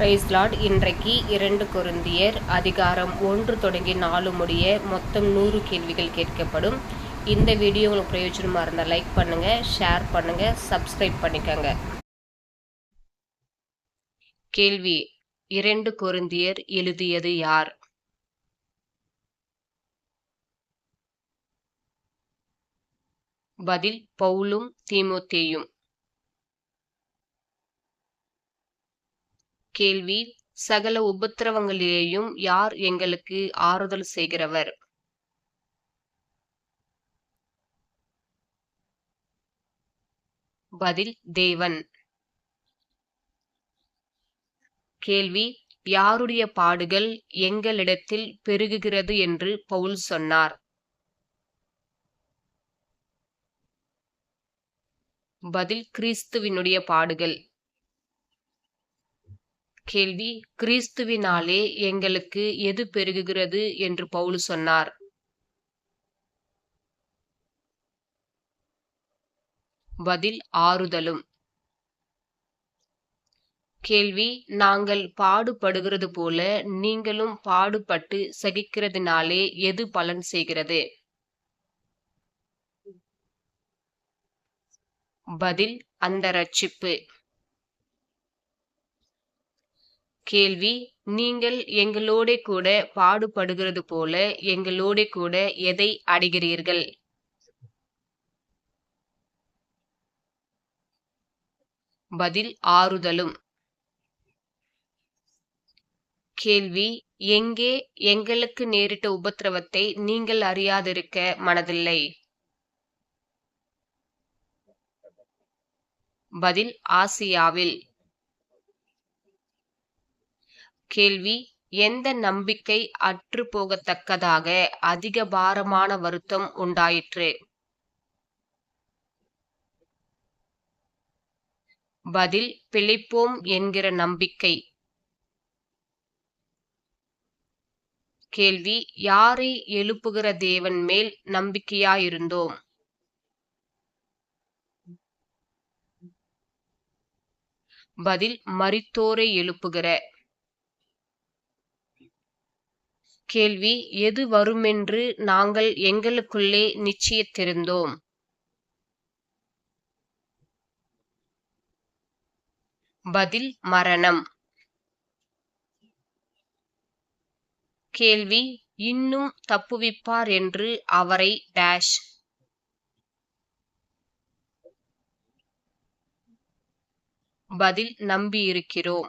Price lot இன்றைக்கு இரண்டு கொருந்தியர் அதிகாரம் ஒன்று தொடங்கி நாலு முடிய மொத்தம் நூறு கேள்விகள் கேட்கப்படும். இந்த வீடியோ உங்களுக்கு பிரயோஜனமாக இருந்தால் லைக் பண்ணுங்கள் ஷேர் பண்ணுங்கள் சப்ஸ்கிரைப் பண்ணிக்கோங்க. கேள்வி இரண்டு குருந்தியர் எழுதியது யார்? பதில் பவுலும் தீமோத்தேயும். கேள்வி. சகல உபத்திரவங்களிலேயும் யார் எங்களுக்கு ஆறுதல் செய்கிறவர்? பதில் தேவன். கேள்வி யாருடைய பாடுகள் எங்களிடத்தில் பெருகுகிறது என்று பவுல் சொன்னார். பதில் கிறிஸ்துவினுடைய பாடுகள். கேள்வி கிறிஸ்துவினாலே எங்களுக்கு எது பெருகுகிறது? என்று பவுல் சொன்னார். பதில் ஆறுதலும். கேள்வி நாங்கள் பாடுபடுகிறது போல நீங்களும் பாடுபட்டு சகிக்கிறதுனாலே எது பலன் செய்கிறது? பதில் அந்த ரட்சிப்பு. கேள்வி. நீங்கள் எங்களோட கூட பாடுபடுகிறது போல எங்களோட கூட எதை அடைகிறீர்கள்? பதில் ஆறுதலும். கேள்வி. எங்கே எங்களுக்கு நேரிட்ட உபத்திரவத்தை நீங்கள் அறியாதிருக்க மனதில்லை? பதில் ஆசியாவில். கேள்வி. எந்த நம்பிக்கை அற்று போகத்தக்கதாக அதிக பாரமான வருத்தம் உண்டாயிற்று? பதில் பிழைப்போம் என்கிற நம்பிக்கை. கேள்வி யாரை எழுப்புகிற தேவன் மேல் நம்பிக்கையாயிருந்தோம்? பதில் மரித்தோரை எழுப்புகிற. கேள்வி எது வருமென்று நாங்கள் எங்களுக்குள்ளே நிச்சயித்திருந்தோம் பதில் மரணம். கேள்வி இன்னும் தப்புவிப்பார் என்று அவரை டேஷ். பதில் நம்பியிருக்கிறோம்.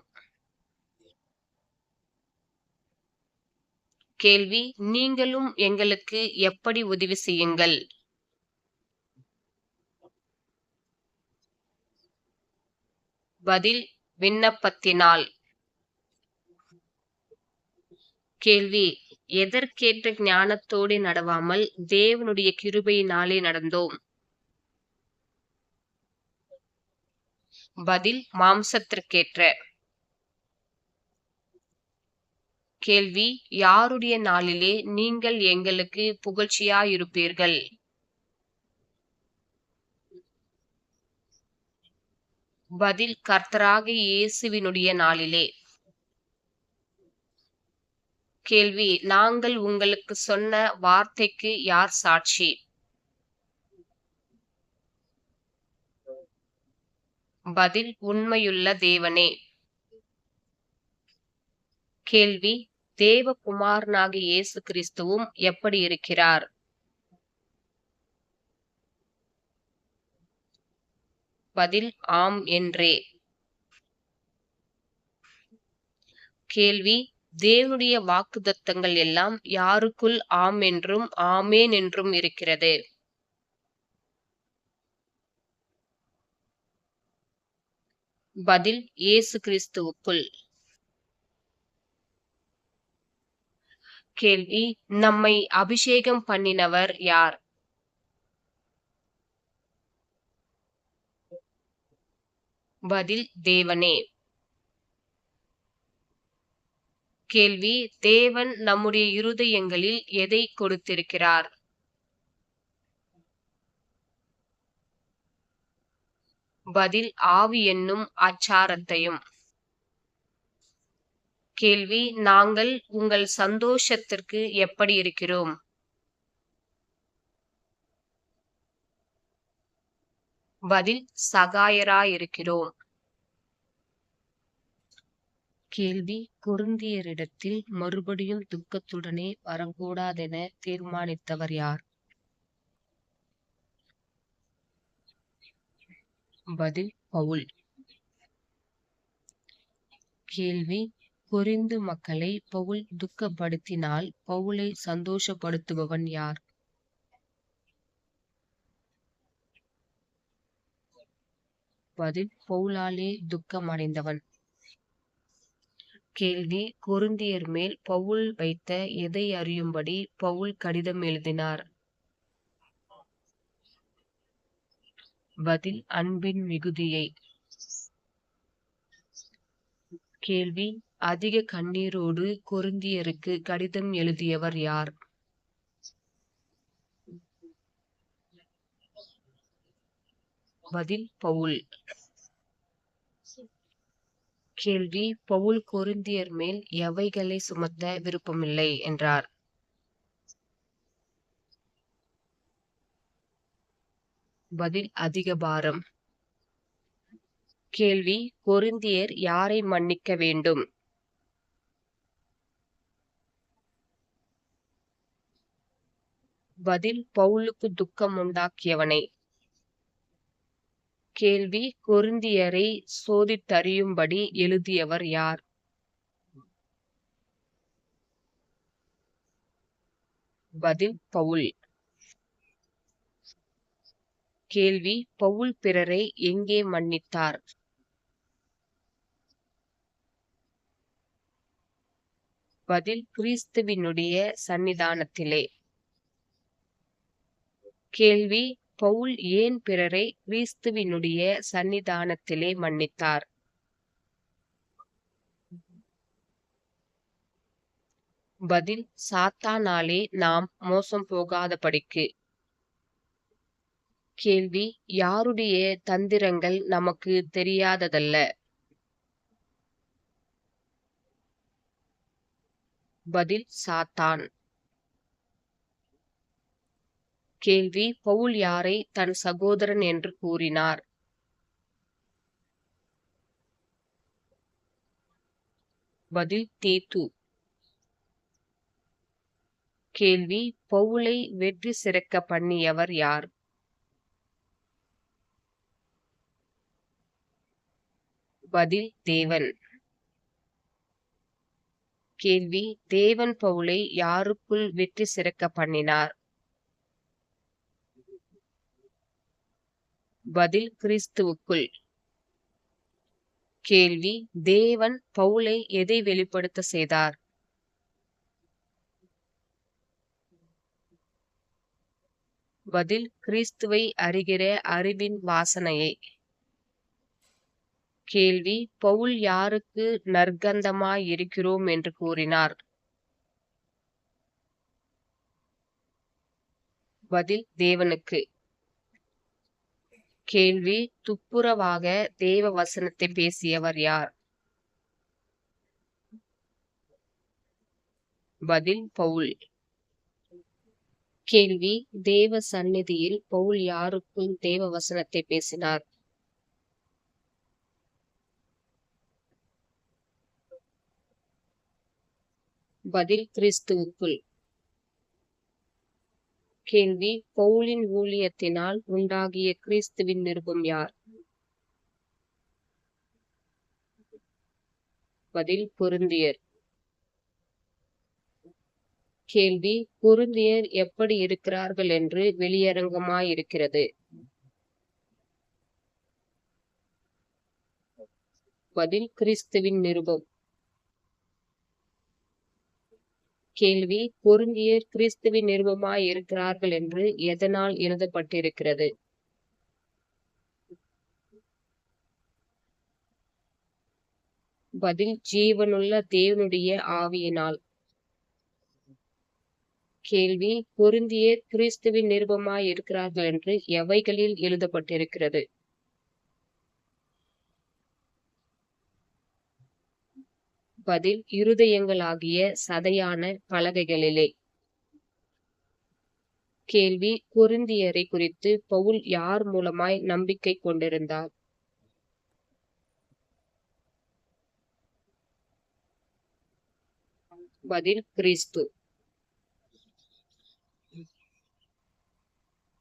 கேள்வி நீங்களும் எங்களுக்கு எப்படி உதவி செய்யுங்கள்? பதில் விண்ணப்பத்தினால். கேள்வி எதற்கேற்ற ஞானத்தோடு நடவாமல் தேவனுடைய கிருபையினாலே நடந்தோம்? பதில் மாம்சத்திற்கேற்ற. கேள்வி யாருடைய நாளிலே நீங்கள் எங்களுக்கு புகழ்ச்சியாயிருப்பீர்கள்? பதில் கர்த்தராக இயேசுவினுடைய நாளிலே. கேள்வி நாங்கள் உங்களுக்கு சொன்ன வார்த்தைக்கு யார் சாட்சி? பதில் உண்மையுள்ள தேவனே. கேள்வி தேவகுமாரனாகிய இயேசு கிறிஸ்துவும் எப்படி இருக்கிறார்? பதில் ஆம் என்றே. கேள்வி தேவனுடைய வாக்குதத்தங்கள் எல்லாம் யாருக்குள் ஆம் என்றும் ஆமேன் என்றும் இருக்கிறது. பதில் இயேசு கிறிஸ்துவுக்குள் கேள்வி நம்மை அபிஷேகம் பண்ணினவர் யார்? பதில் தேவனே. கேள்வி தேவன் நம்முடைய இருதயங்களில் எதை கொடுத்திருக்கிறார்? பதில் ஆவி என்னும் அச்சாரத்தையும் கேள்வி நாங்கள் உங்கள் சந்தோஷத்திற்கு எப்படி இருக்கிறோம்? பதில் சகாயராயிருக்கிறோம். கேள்வி குருந்தியரிடத்தில் மறுபடியும் துக்கத்துடனே வரக்கூடாதென தீர்மானித்தவர் யார்? பதில் பவுல். கேள்வி கொரிந்து மக்களை பவுல் துக்கப்படுத்தினால் பவுலை சந்தோஷப்படுத்துபவன் யார்? பதில் பவுலாலே துக்கமடைந்தவன். கேள்வி கொருந்தியர் மேல் பவுல் வைத்த எதை அறியும்படி பவுல் கடிதம் எழுதினார்? பதில் அன்பின் மிகுதியை. கேள்வி அதிக கண்ணீரோடு கொருந்தியருக்கு கடிதம் எழுதியவர் யார்? பதில் பவுல். கேள்வி பவுல் கொருந்தியர் மேல் எவைகளை சுமத்த விருப்பமில்லை என்றார். பதில் அதிக பாரம் கேள்வி கொருந்தியர் யாரை மன்னிக்க வேண்டும்? பதில் பவுலுக்கு துக்கம் உண்டாக்கியவனை. கேள்வி கொருந்தியரை சோதித்தறியும்படி எழுதியவர் யார்? பதில் பவுல். கேள்வி பவுல் பிறரை எங்கே மன்னித்தார்? பதில் கிறிஸ்துவினுடைய சன்னிதானத்திலே. கேள்வி. பவுல் ஏன் பிறரை கிறிஸ்துவினுடைய சன்னிதானத்திலே மன்னித்தார்? பதில் சாத்தானாலே நாம் மோசம் போகாதபடிக்கு. கேள்வி யாருடைய தந்திரங்கள் நமக்கு தெரியாததல்ல? பதில் சாத்தான். கேள்வி பவுல் யாரை தன் சகோதரன் என்று கூறினார்? பதில் தீத்து. கேள்வி பவுலை வெற்றி சிறக்க பண்ணியவர் யார்? பதில் தேவன். கேள்வி தேவன் பவுலை யாருக்குள் வெற்றி சிறக்க பண்ணினார்? பதில் கிறிஸ்துவுக்குள். கேள்வி தேவன் பவுலை எதை வெளிப்படுத்த செய்தார்? பதில் கிறிஸ்துவை அறிகிற அறிவின் வாசனையை. கேள்வி பவுல் யாருக்கு நற்கந்தமாய் இருக்கிறோம் என்று கூறினார்? பதில் தேவனுக்கு. கேள்வி துப்புரவாக தேவ வசனத்தை பேசியவர் யார்? பதில் பவுல். கேள்வி தேவ சந்நிதியில் பவுல் யாருக்கும் தேவ வசனத்தை பேசினார்? பதில் கிறிஸ்துவுக்குள். கேள்வி பவுலின் ஊழியத்தினால் உண்டாகிய கிறிஸ்துவின் நிருபம் யார்? பதில் பொருந்தியர். கேள்வி பொருந்தியர் எப்படி இருக்கிறார்கள் என்று வெளியரங்கமாயிருக்கிறது. பதில் கிறிஸ்துவின் நிருபம். கேள்வி பொருந்தியர் கிறிஸ்துவின் நிருபமாய் இருக்கிறார்கள் என்று எதனால் எழுதப்பட்டிருக்கிறது? பதில் ஜீவனுள்ள தேவனுடைய ஆவியினால். கேள்வி பொருந்தியர் கிறிஸ்துவின் நிருபமாய் இருக்கிறார்கள் என்று எவைகளில் எழுதப்பட்டிருக்கிறது? பதில் இருதயங்களாகிய சதையான பலகைகளிலே. கேள்வி பொருந்தியரை குறித்து பவுல் யார் மூலமாய் நம்பிக்கை கொண்டிருந்தார்? பதில் கிறிஸ்து.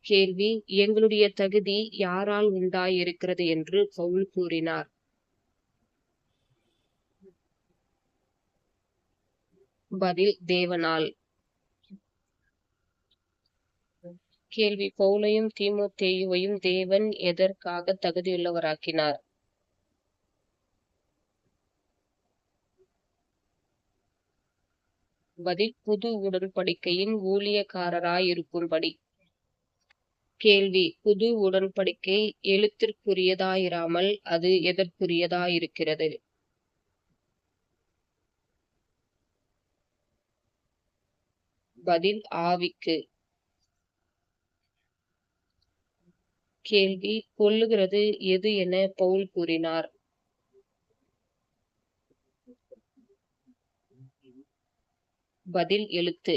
கேள்வி எங்களுடைய தகுதி யாரால் உண்டாயிருக்கிறது என்று பவுல் கூறினார். பதில் தேவனால். கேள்வி. பவுலையும் தீமோத்தேயுவையும் தேவன் எதற்காக தகுதியுள்ளவராக்கினார்? பதில். புது உடன்படிக்கையின் ஊழியக்காரராயிருக்கும்படி. கேள்வி. புது உடன்படிக்கை எழுத்திற்குரியதாயிராமல் அது எதற்குரியதாயிருக்கிறது? பதில் ஆவிக்கு. கேள்வி கொல்லுகிறது எது என பவுல் கூறினார். பதில் எழுத்து.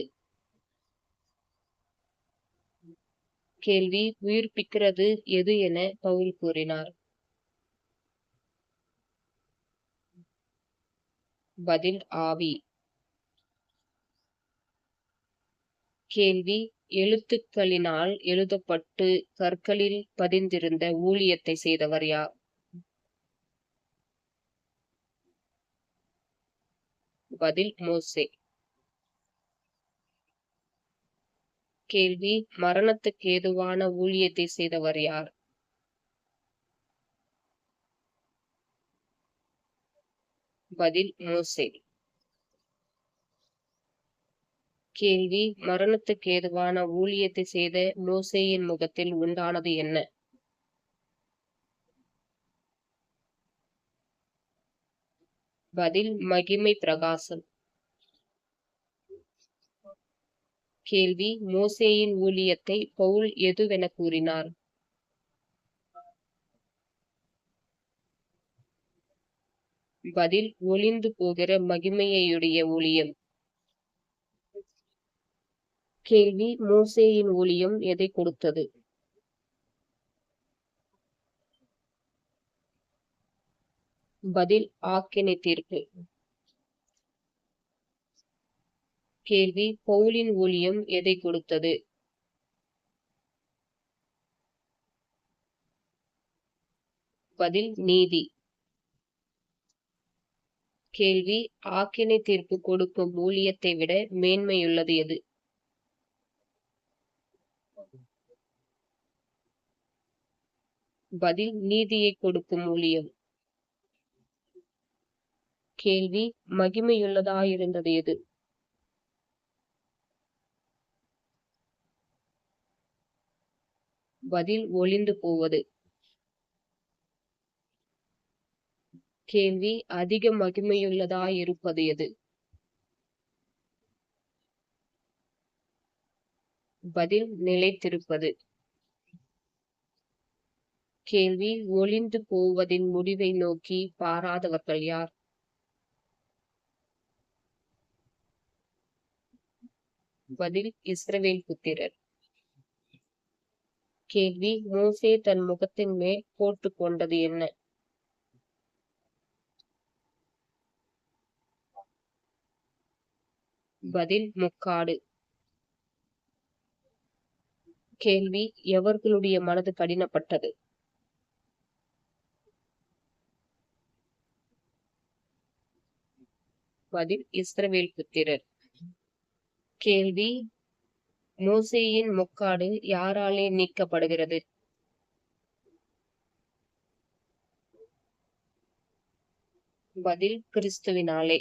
கேள்வி உயிர்ப்பிக்கிறது எது என பவுல் கூறினார். பதில் ஆவி. கேள்வி எழுத்துக்களினால் எழுதப்பட்டு கற்களில் பதிந்திருந்த ஊழியத்தை செய்தவர் யார்? பதில் மோசே. கேள்வி மரணத்துக்கு ஏதுவான ஊழியத்தை செய்தவர் யார்? பதில் மோசே. கேள்வி மரணத்துக்கு ஏதுவான ஊழியத்தை செய்த மோசேயின் முகத்தில் உண்டானது என்ன? பதில் மகிமை பிரகாசம். கேள்வி மோசேயின் ஊழியத்தை பவுல் எதுவென கூறினார்? பதில் ஒளிந்து போகிற மகிமையுடைய ஊழியம். கேள்வி மோசேயின் ஊழியம் எதை கொடுத்தது? பதில் ஆக்கினை தீர்ப்பு கேள்வி பவுலின் ஊழியம் எதை கொடுத்தது? பதில் நீதி. கேள்வி ஆக்கினை தீர்ப்பு கொடுக்கும் ஊழியத்தை விட மேன்மையுள்ளது எது? பதில் நீதியை கொடுக்கும் ஊழியம். கேள்வி மகிமையுள்ளதாயிருந்தது எது? பதில் ஒளிந்து போவது. கேள்வி அதிக மகிமையுள்ளதாயிருப்பது எது? பதில் நிலைத்திருப்பது. கேள்வி ஒளிந்து போவதின் முடிவை நோக்கி பாராதவர்கள் யார்? பதில் இஸ்ரவேல் புத்திரர். கேள்வி மோசே தன் முகத்தின் மேல் போட்டுக் கொண்டது என்ன? பதில் முக்காடு. கேள்வி எவர்களுடைய மனது கடினப்பட்டது? பதில் இஸ்ரவேல் புத்திரர். கேள்வி மோசேயின் முக்காடு யாராலே நீக்கப்படுகிறது? பதில் கிறிஸ்துவினாலே.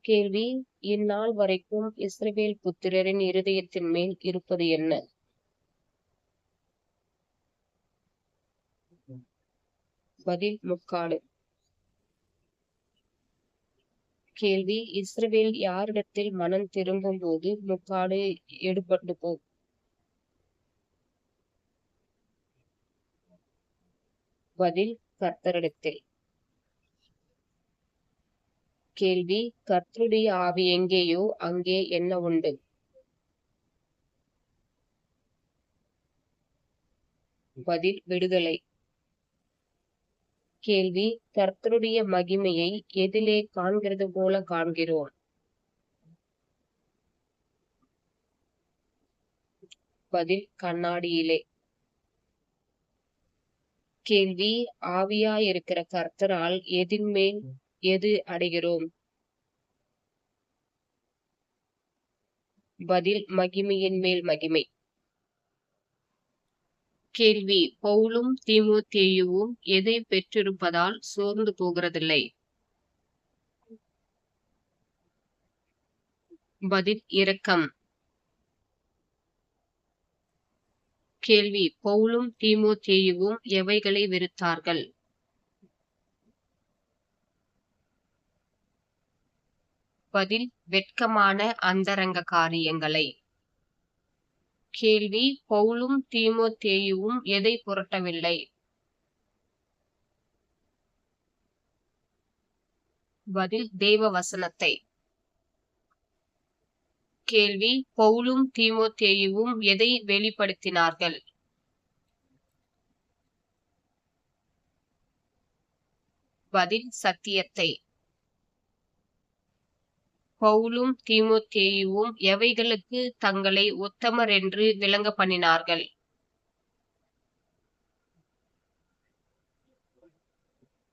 கேள்வி இந்நாள் வரைக்கும் இஸ்ரவேல் புத்திரரின் இருதயத்தின் மேல் இருப்பது என்ன? பதில் முக்காடு. கேள்வி. இஸ்ரவேல் யாரிடத்தில் மனம் திரும்பும் போது முக்காடு எடுபட்டு போ. பதில் கர்த்தரிடத்தில். கேள்வி கர்த்தருடைய ஆவி எங்கேயோ அங்கே என்ன உண்டு? பதில் விடுதலை. கேள்வி கர்த்தருடைய மகிமையை எதிலே காண்கிறது போல காண்கிறோம். பதில் கண்ணாடியிலே. கேள்வி ஆவியாயிருக்கிற கர்த்தரால் எதின்மேல் எது அடைகிறோம்? பதில் மகிமையின் மேல் மகிமை. கேள்வி. பவுலும் தீமோத்தேயுவும் எதை பெற்றிருப்பதால் சோர்ந்து போகிறதில்லை? பதில் இரக்கம். கேள்வி. பவுலும் தீமோத்தேயுவும் எவைகளை வெறுத்தார்கள்? பதில் வெட்கமான அந்தரங்க காரியங்களை. கேள்வி பவுலும் தீமோத்தேயுவும் எதை புரட்டவில்லை? பதில் தேவ வசனத்தை. கேள்வி பவுலும் தீமோத்தேயுவும் எதை வெளிப்படுத்தினார்கள்? பதில் சத்தியத்தை. பவுலும் தீமோத்தேயுவும் எவைகளுக்கு தங்களை உத்தமர் என்று விளங்க பண்ணினார்கள்?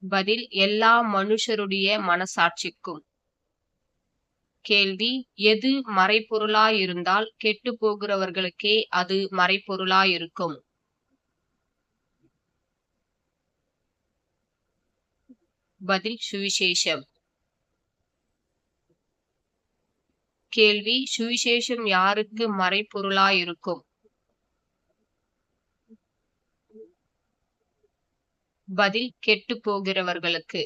பதில் எல்லா மனுஷருடைய மனசாட்சிக்கும். கேள்வி எது மறைப்பொருளாயிருந்தால் கெட்டு போகிறவர்களுக்கே அது மறைப்பொருளாயிருக்கும் பதில் சுவிசேஷம். கேள்வி சுவிசேஷம் யாருக்கு மறைப்பொருளாயிருக்கும் பதில் கெட்டு போகிறவர்களுக்கு.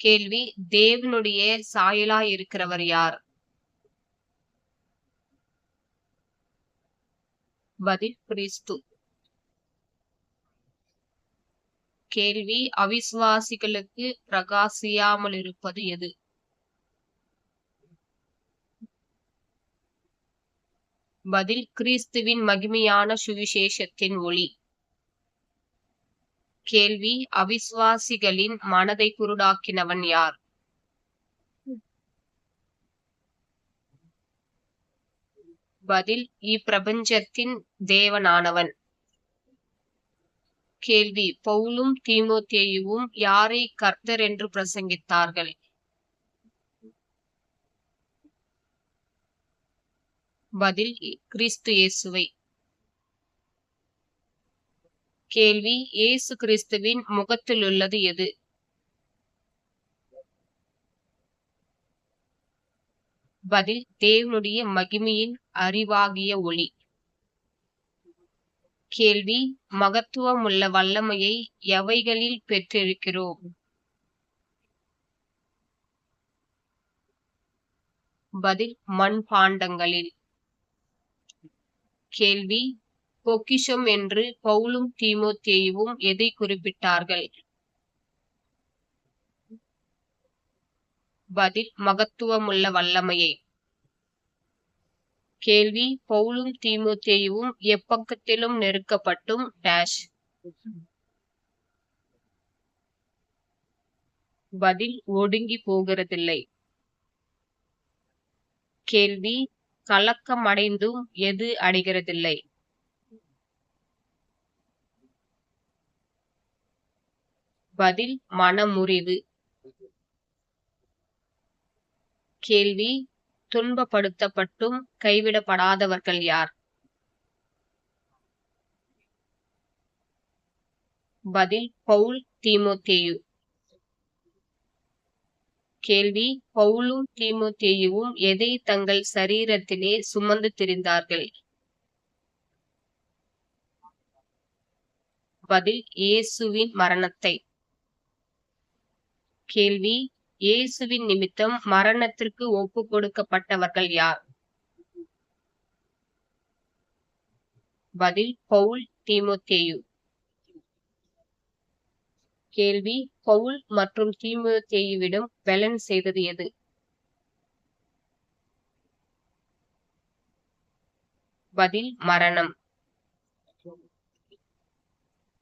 கேள்வி தேவனுடைய சாயலா இருக்கிறவர் யார்? பதில் கிறிஸ்து. கேள்வி அவிசுவாசிகளுக்கு பிரகாசியாமல் இருப்பது எது? பதில் கிறிஸ்துவின் மகிமையான சுவிசேஷத்தின் ஒளி. கேள்வி அவிசுவாசிகளின் மனதை குருடாக்கினவன் யார்? பதில் இப்பிரபஞ்சத்தின் தேவனானவன். கேள்வி. பவுலும் தீமோத்தேயுவும் யாரை கர்த்தர் என்று பிரசங்கித்தார்கள்? பதில் கிறிஸ்து இயேசுவை. கேள்வி இயேசு கிறிஸ்துவின் முகத்தில் உள்ளது எது? பதில் தேவனுடைய மகிமையின் அறிவாகிய ஒளி. கேள்வி மகத்துவமுள்ள வல்லமையை எவைகளில் பெற்றிருக்கிறோம்? பதில் மண்பாண்டங்களில் கேள்வி பொக்கிஷம் என்று பவுலும் தீமோத்தேயுவும் எதை குறிப்பிட்டார்கள்? பதில் மகத்துவமுள்ள வல்லமையை. கேள்வி பவுலும் தீமோத்தேயுவும் எப்பக்கத்திலும் நெருக்கப்பட்டும் டேஷ் பதில் ஒடுங்கி போகிறதில்லை. கேள்வி கலக்கமடைந்தும் எது அடைகிறதில்லை? பதில் மனமுறிவு. கேள்வி துன்பப்படுத்தப்பட்டும் கைவிடப்படாதவர்கள் யார்? பதில் பவுல் தீமோத்தேயு. கேள்வி பவுலும் தீமோத்தேயுவும் எதை தங்கள் சரீரத்திலே சுமந்து திரிந்தார்கள்? பதில் இயேசுவின் மரணத்தை. கேள்வி இயேசுவின் நிமித்தம் மரணத்திற்கு ஒப்பு கொடுக்கப்பட்டவர்கள் யார்? பதில் பவுல் தீமோத்தேயு. கேள்வி பவுல் மற்றும் தீமோத்தேயுவிடம் பெலன் செய்தது எது? பதில் மரணம்.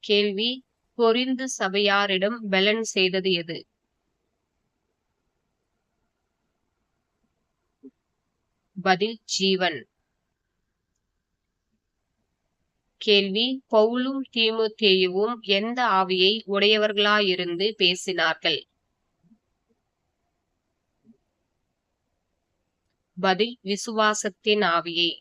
கேள்வி பொறிந்து சபையாரிடம் பெலன் செய்தது எது? பதில் ஜீவன். கேள்வி. பவுலும் தீமுத்தேயுவும் எந்த ஆவியை உடையவர்களாயிருந்து பேசினார்கள்? பதில் விசுவாசத்தின் ஆவியை.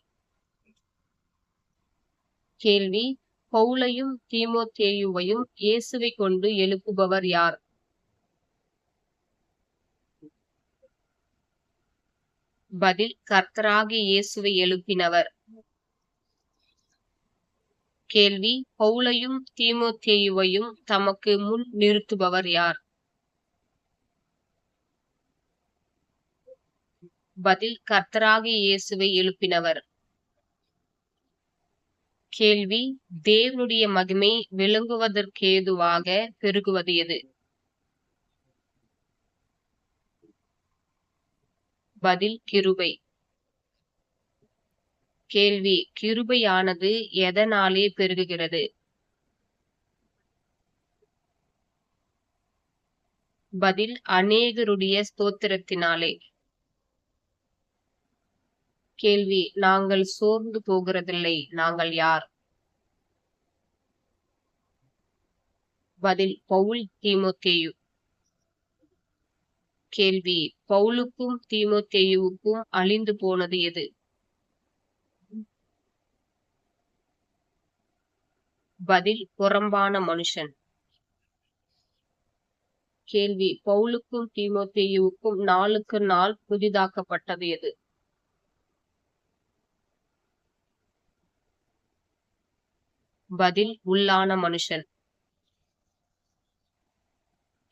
கேள்வி. பவுலையும் தீமோத்தேயுவையும் இயேசுவை கொண்டு எழுப்புபவர் யார்? பதில் கர்த்தராகி இயேசுவை எழுப்பினவர். கேள்வி பவுலையும் தீமோத்தேயுவையும் தமக்கு முன் நிறுத்துபவர் யார்? பதில் கர்த்தராகி இயேசுவை எழுப்பினவர். கேள்வி தேவனுடைய மகிமை விளங்குவதற்கேதுவாக பெருகுவது எது? பதில் கிருபை. கேள்வி கிருபையானது எதனாலே பெருகுகிறது? பதில் அநேகருடைய ஸ்தோத்திரத்தினாலே. கேள்வி நாங்கள் சோர்ந்து போகிறதில்லை நாங்கள் யார்? பதில் பவுல் தீமோத்தேயு. கேள்வி. பவுலுக்கும் தீமோத்தேயுவுக்கும் அழிந்து போனது எது? பதில் புறம்பான மனுஷன். கேள்வி பவுலுக்கும் தீமோத்தேயுவுக்கும் நாளுக்கு நாள் புதிதாக்கப்பட்டது எது? பதில் உள்ளான மனுஷன்.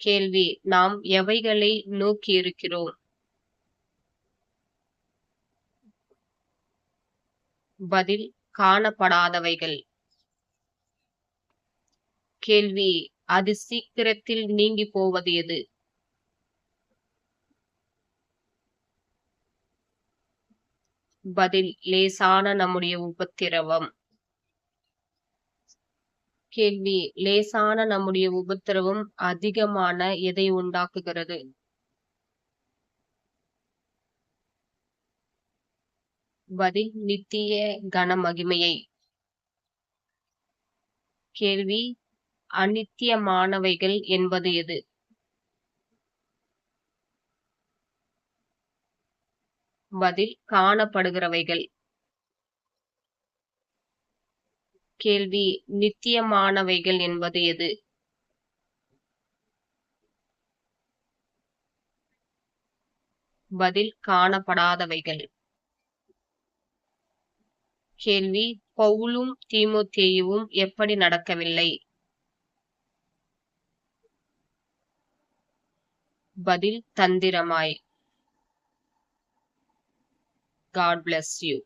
கேள்வி நாம் எவைகளை நோக்கி இருக்கிறோம்? பதில் காணப்படாதவைகள். கேள்வி அது சீக்கிரத்தில் நீங்கி போவது எது? பதில் லேசான நம்முடைய உபத்திரவம். கேள்வி. லேசான நம்முடைய உபத்திரவம் அதிகமான எதை உண்டாக்குகிறது? பதில் நித்திய கனமகிமையை. கேள்வி அநித்தியமானவைகள் என்பது எது? பதில் காணப்படுகிறவைகள். கேள்வி நித்தியமானவைகள் என்பது எது? பதில் காணப்படாதவைகள். கேள்வி பவுலும் தீமோத்தேயுவும் எப்படி நடக்கவில்லை? பதில் தந்திரமாய். God bless you